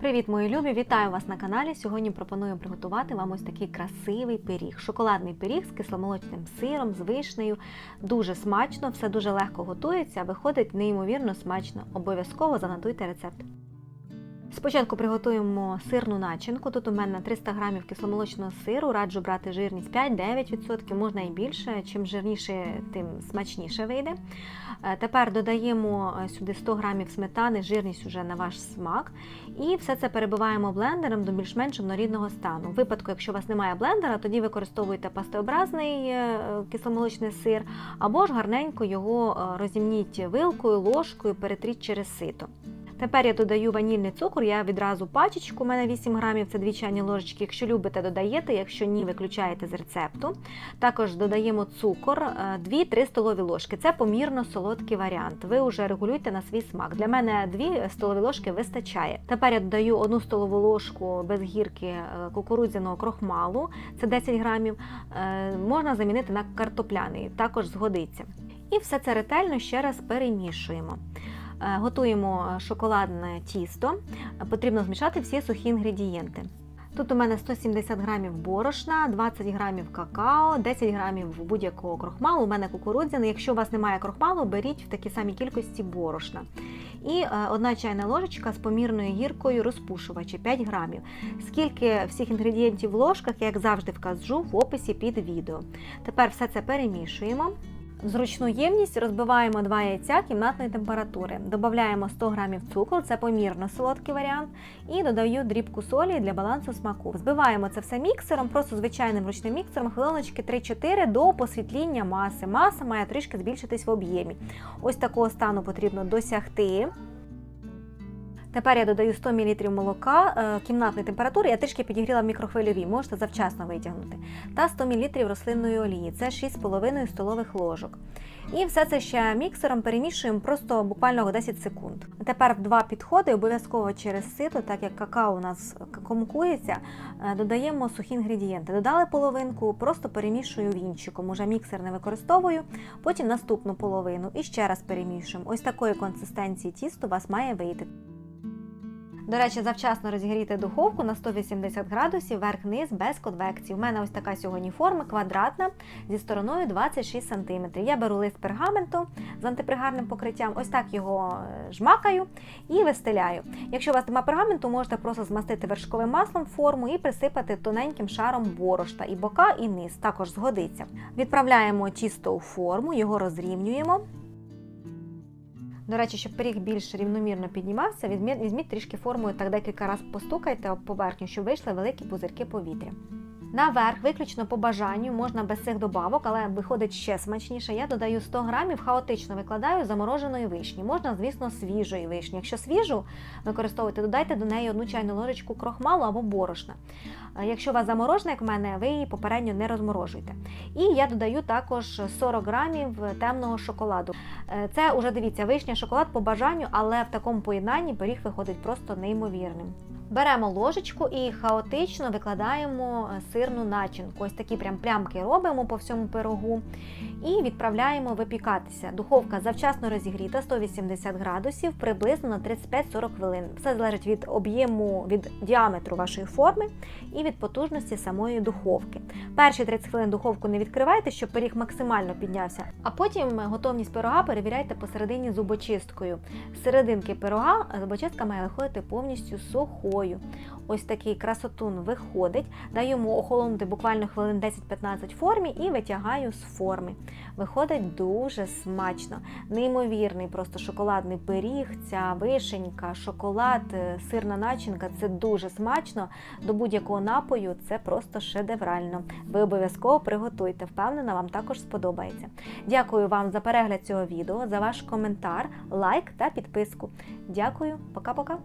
Привіт, мої любі! Вітаю вас на каналі. Сьогодні пропоную приготувати вам ось такий красивий пиріг. Шоколадний пиріг з кисломолочним сиром, з вишнею. Дуже смачно, все дуже легко готується, виходить неймовірно смачно. Обов'язково занотуйте рецепт. Спочатку приготуємо сирну начинку. Тут у мене 300 грамів кисломолочного сиру, раджу брати жирність 5-9%, можна і більше. Чим жирніше, тим смачніше вийде. Е, Тепер додаємо е, сюди 100 грамів сметани, жирність уже на ваш смак. І все це перебиваємо блендером до більш-менш однорідного стану. У випадку, якщо у вас немає блендера, тоді використовуйте пастообразний е, кисломолочний сир, або ж гарненько його розімніть вилкою, ложкою, перетріть через сито. Тепер я додаю ванільний цукор, я відразу пачечку, у мене 8 грамів, це 2 чайні ложечки. Якщо любите, додаєте, якщо ні, виключаєте з рецепту. Також додаємо цукор, 2-3 столові ложки. Це помірно солодкий варіант. Ви вже регулюйте на свій смак. Для мене 2 столові ложки вистачає. Тепер я додаю 1 столову ложку без гірки е, кукурудзяного крохмалу, це 10 грамів. Е, Можна замінити на картопляний, також згодиться. І все це ретельно ще раз перемішуємо. Е, Готуємо шоколадне тісто. Потрібно змішати всі сухі інгредієнти. Тут у мене 170 грамів борошна, 20 грамів какао, 10 грамів будь-якого крохмалу. У мене кукурудзяний. Якщо у вас немає крохмалу, беріть в такій самій кількості борошна. І е, одна чайна ложечка з помірною гіркою розпушувача 5 грамів. Скільки всіх інгредієнтів в ложках, я, як завжди вкажу в описі під відео. Тепер все це перемішуємо. Зручну ємність розбиваємо два яйця кімнатної температури. Додаємо 100 г цукру, це помірно солодкий варіант, і додаю дрібку солі для балансу смаку. Збиваємо це все міксером, просто звичайним ручним міксером, хвилиночки 3-4 до посвітління маси. Маса має трішки збільшитись в об'ємі. Ось такого стану потрібно досягти. Тепер я додаю 100 мл молока е, кімнатної температури, я трішки підігріла в мікрохвильовій, можете завчасно витягнути. Та 100 мл рослинної олії, це 6,5 столових ложок. І все це ще міксером перемішуємо просто буквально 10 секунд. Тепер два підходи, обов'язково через сито, так як какао у нас комкується, е, додаємо сухі інгредієнти. Додали половинку, просто перемішую вінчиком. Уже міксер не використовую, потім наступну половину і ще раз перемішуємо. Ось такої консистенції тісто у вас має вийти. До речі, завчасно розігріти духовку на 180 градусів верх-низ без конвекції. У мене ось така сьогодні форма квадратна зі стороною 26 см. Я беру лист пергаменту з антипригарним покриттям, ось так його е, жмакаю і вистеляю. Якщо у вас немає пергаменту, можете просто змастити вершковим маслом форму і присипати тоненьким шаром борошна і бока, і низ. Також згодиться. Відправляємо тісто у форму, його розрівнюємо. До речі, щоб пиріг більш рівномірно піднімався, візьміть, трішки формою так декілька разів постукайте об поверхню, щоб вийшли великі пузирки повітря. Наверх, виключно по бажанню, можна без цих добавок, але виходить ще смачніше. Я додаю 100 грамів, хаотично викладаю замороженої вишні. Можна, звісно, свіжої вишні. Якщо свіжу використовуєте, додайте до неї одну чайну ложечку крохмалу або борошна. Якщо у вас заморожена, як в мене, ви її попередньо не розморожуйте. І я додаю також 40 грамів темного шоколаду. Е, Це уже дивіться, вишня, шоколад по бажанню, але в такому поєднанні пиріг виходить просто неймовірним. Беремо ложечку і хаотично викладаємо сирну начинку. Ось такі прям плямки робимо по всьому пирогу. І відправляємо випікатися. Духовка завчасно розігріта 180 градусів, приблизно на 35-40 хвилин. Все залежить від об'єму, від діаметру вашої форми і від потужності самої духовки. Перші 30 хвилин духовку не відкривайте, щоб пиріг максимально піднявся. А потім готовність пирога перевіряйте посередині зубочисткою. З серединки пирога зубочистка має виходити повністю сухою. Ось такий красотун виходить. Даю йому охолонути буквально хвилин 10-15 в формі і витягаю з форми. Виходить дуже смачно. Неймовірний просто шоколадний пиріг, ця вишенька, шоколад, е, сирна начинка це дуже смачно. До будь-якого напою це просто шедеврально. Ви обов'язково приготуйте. Впевнена, вам також сподобається. Дякую вам за перегляд цього відео, за ваш коментар, лайк та підписку. Дякую, пока-пока.